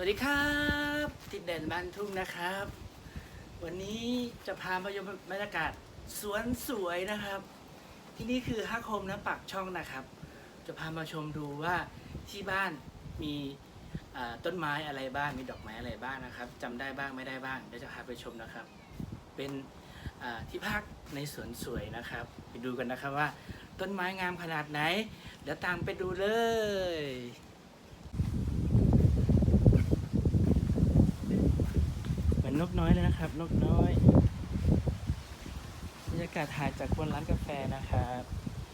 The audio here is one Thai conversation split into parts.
สวัสดีครับติดแดนบ้านทุ่งนะครับ วันนี้จะพามาชมบรรยากาศสวนสวยนะครับ ที่นี่คือฮักโฮมนะปากช่องนะครับ จะพามาชมดูว่าที่บ้านมีต้นไม้อะไรบ้างมีดอกไม้อะไรบ้างนะครับจำได้บ้างไม่ได้บ้างเดี๋ยวจะพาไปชมนะครับ เป็นที่พักในสวนสวยนะครับ ไปดูกันนะครับว่า ต้นไม้งามขนาดไหนเดี๋ยวตามไปดูเลย เหมือ นกน้อยเลยนะครับ นกน้อยบรรยากาศถ่ายจากบนร้านกาแฟนะครับ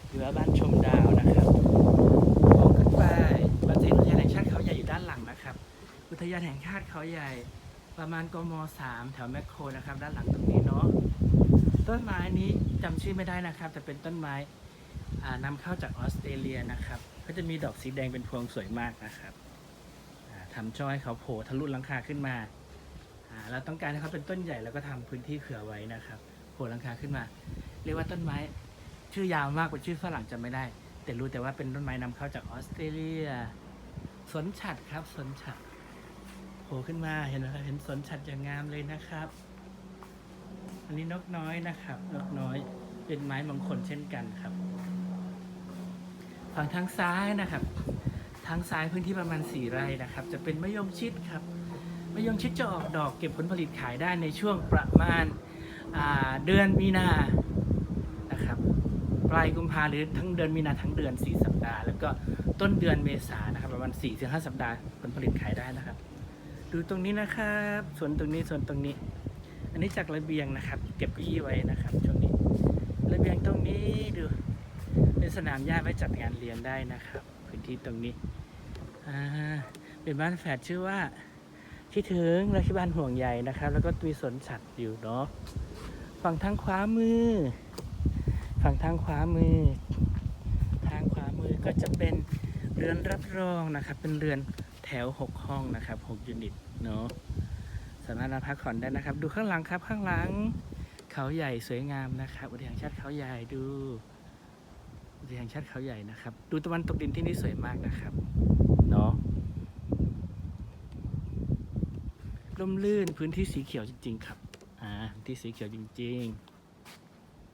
หรือว่าบ้านชมดาวนะครับมองขึ้นไปประเทศอุทยานแห่งชาติเขาใหญ่อยู่ด้านหลังนะครับ อุทยานแห่งชาติเขาใหญ่ประมาณกมสามแถวแมคโครนะครับ ด้านหลังตรงนี้เนาะต้นไม้นี้จำชื่อไม่ได้นะครับ แต่เป็นต้นไม้อ่านำเข้าจากออสเตรเลียนะครับ ก็จะมีดอกสีแดงเป็นพวงสวยมากนะครับอ่าทำช่อให้เขาโผล่ทะลุหลังคาขึ้นมา เราต้องการให้เขาเป็นต้นใหญ่แล้วก็ทำพื้นที่เผื่อไว้นะครับโผล่ลังคาขึ้นมา เรียกว่าต้นไม้ ชื่อยาวมากกว่าชื่อฝรั่งจำไม่ได้ แต่รู้แต่ว่าเป็นต้นไม้นำเข้าจากออสเตรเลียสนฉัดครับสนฉัดโผล่ขึ้นมาเห็นไหมครับเห็นสนฉัดอย่างงามเลยนะครับ อันนี้นกน้อยนะครับ นกน้อยเป็นไม้มงคลเช่นกันครับฝั่งทางซ้ายนะครับ ทางซ้ายพื้นที่ประมาณ4ไร่นะครับ จะเป็นมะยงชิดครับ มะยงชิดจะออกดอกเก็บผลผลิตขายได้ในช่วงประมาณาเดือนมีนานะครับปลายกุมภาหรือทั้งเดือนมีนาทั้งเดือน 4 สัปดาห์ แล้วก็ต้นเดือนเมษานะครับประมาณ4ถึง5สัปดาห์ผลผลิตขายได้นะครับ ดูตรงนี้นะครับส่วนตรงนี้ส่วนตรงนี้ อันนี้จากระเบียงนะครับ เก็บเก้าอี้ไว้นะครับช่วงนี้ระเบียงตรงนี้ดูเป็นสนามหญ้าไว้จัดงานเรียนได้นะครับ พื้นที่ตรงนี้เป็นบ้านแฝดชื่อว่า คิดถึงและที่บ้านห่วงใยนะครับ แล้วก็มีสวนสัตว์อยู่เนาะฝั่งทางขวามือ ฝั่งทางขวามือ ทางขวามือก็จะเป็นเรือนรับรองนะครับ เป็นเรือนแถวหกห้องนะครับหกยูนิตเนาะสามารถมาพักผ่อนได้นะครับ ดูข้างหลังครับข้างหลัง เขาใหญ่สวยงามนะครับอุทยานชาติเขาใหญ่ดูอุทยานชาติเขาใหญ่นะครับ ดูตะวันตกดินที่นี่สวยมากนะครับเนาะ ร่มรื่นพื้นที่สีเขียวจริง ๆ ครับ อ่าพื้นที่สีเขียวจริง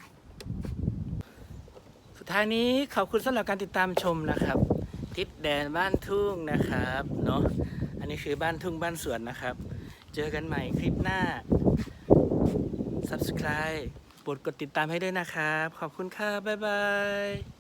ๆ สุดท้ายนี้ขอบคุณสำหรับการติดตามชมนะครับ ทิศแดนบ้านทุ่งนะครับเนาะอันนี้คือบ้านทุ่งบ้านสวนนะครับ เจอกันใหม่คลิปหน้า subscribe กดกดติดตามให้ด้วยนะครับ ขอบคุณค่ะบ๊ายบาย